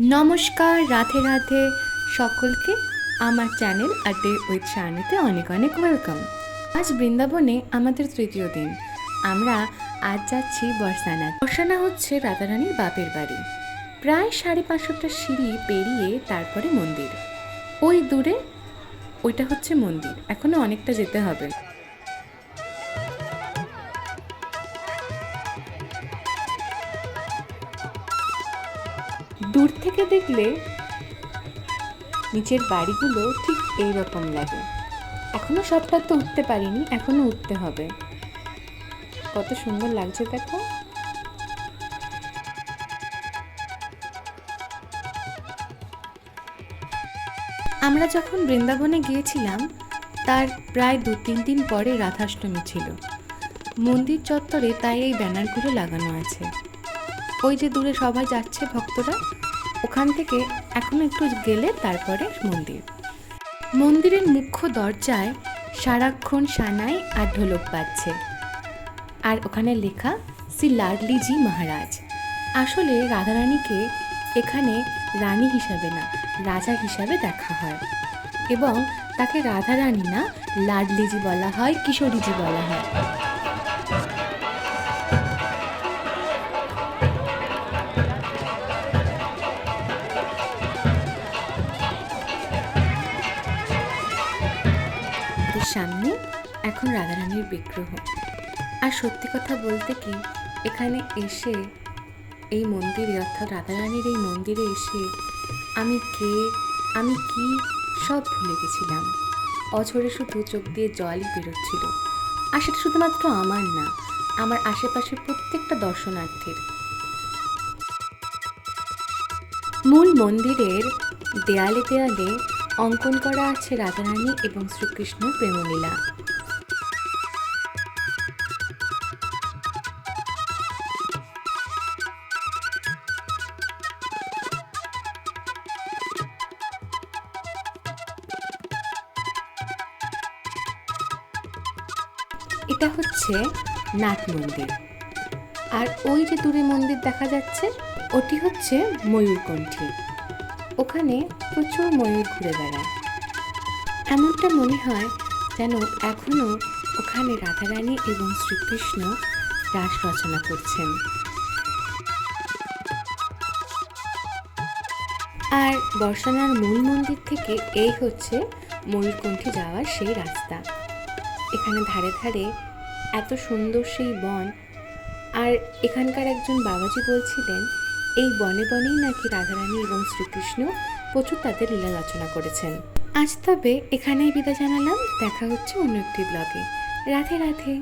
নমস্কার, রাধে রাধে। সকলকে আমার চ্যানেল আড্ডে উইথ শার্নিতে অনেক অনেক ওয়েলকাম। আজ বৃন্দাবনে আমাদের তৃতীয় দিন। আমরা আজ যাচ্ছি বর্ষানা বর্ষানা হচ্ছে রাধারানীর বাপের বাড়ি। প্রায় সাড়ে পাঁচশোটা সিঁড়ি পেরিয়ে তারপরে মন্দির। ওই দূরে ওইটা হচ্ছে মন্দির। এখনও অনেকটা যেতে হবে। দূর থেকে দেখলে নিচের বাড়িগুলো ঠিক এই রকম লাগে। এখনও সবটা তো উঠতে পারিনি, এখনও উঠতে হবে। কত সুন্দর লাগছে দেখো। আমরা যখন বৃন্দাবনে গিয়েছিলাম, তার প্রায় দু তিন দিন পরে রাধাষ্টমী ছিল। মন্দির চত্বরে তাই এই ব্যানারগুলো লাগানো আছে। ওই যে দূরে সবাই যাচ্ছে ভক্তরা, ওখান থেকে এখনও একটু গেলে তারপরে মন্দির। মন্দিরের মুখ্য দরজায় সারাক্ষণ সানাই আর ঢোলক বাজছে। আর ওখানে লেখা শ্রী লাডলিজি মহারাজ। আসলে রাধারানীকে এখানে রানী হিসাবে না, রাজা হিসাবে দেখা হয়। এবং তাকে রাধারানী না লাডলিজি বলা হয়, কিশোরীজি বলা হয়। সামনে এখন রাধারানীর বিগ্রহ। আর সত্যি কথা বলতে কি, এখানে এসে এই মন্দিরে, অর্থাৎ রাধারানীর এই মন্দিরে এসে আমি কে, আমি কি সব ভুলে গেছিলাম। অঝরে শুধু চোখ দিয়ে জলই বেরোচ্ছিল। আর সেটা শুধুমাত্র আমার না, আমার আশেপাশে প্রত্যেকটা দর্শনার্থীর। মূল মন্দিরের দেয়ালে দেয়ালে অঙ্কন করা আছে রাধারানী এবং শ্রীকৃষ্ণর প্রেমলীলা। এটা হচ্ছে নাট মন্দির। আর ওই যে দূরে মন্দির দেখা যাচ্ছে, ওটি হচ্ছে ময়ূরকণ্ঠী। ওখানে প্রচুর ময়ূর ঘুরে বেড়ায়। এমনটা মনে হয় যেন এখনও ওখানে রাধারানী এবং শ্রীকৃষ্ণ রাস রচনা করছেন। আর বর্ষানার মূল মন্দির থেকে এই হচ্ছে ময়ূরকণ্ঠী যাওয়ার সেই রাস্তা। এখানে ধারে ধারে এত সুন্দর সেই বন। আর এখানকার একজন বাবাজি বলছিলেন এই বনে বনেই নাকি রাধারানী এবং শ্রীকৃষ্ণ প্রচুর তাদের লীলা রচনা করেছেন। আজ তবে এখানেই বিদায় জানালাম। দেখা হচ্ছে অন্য একটি ব্লগে রাধে রাধে।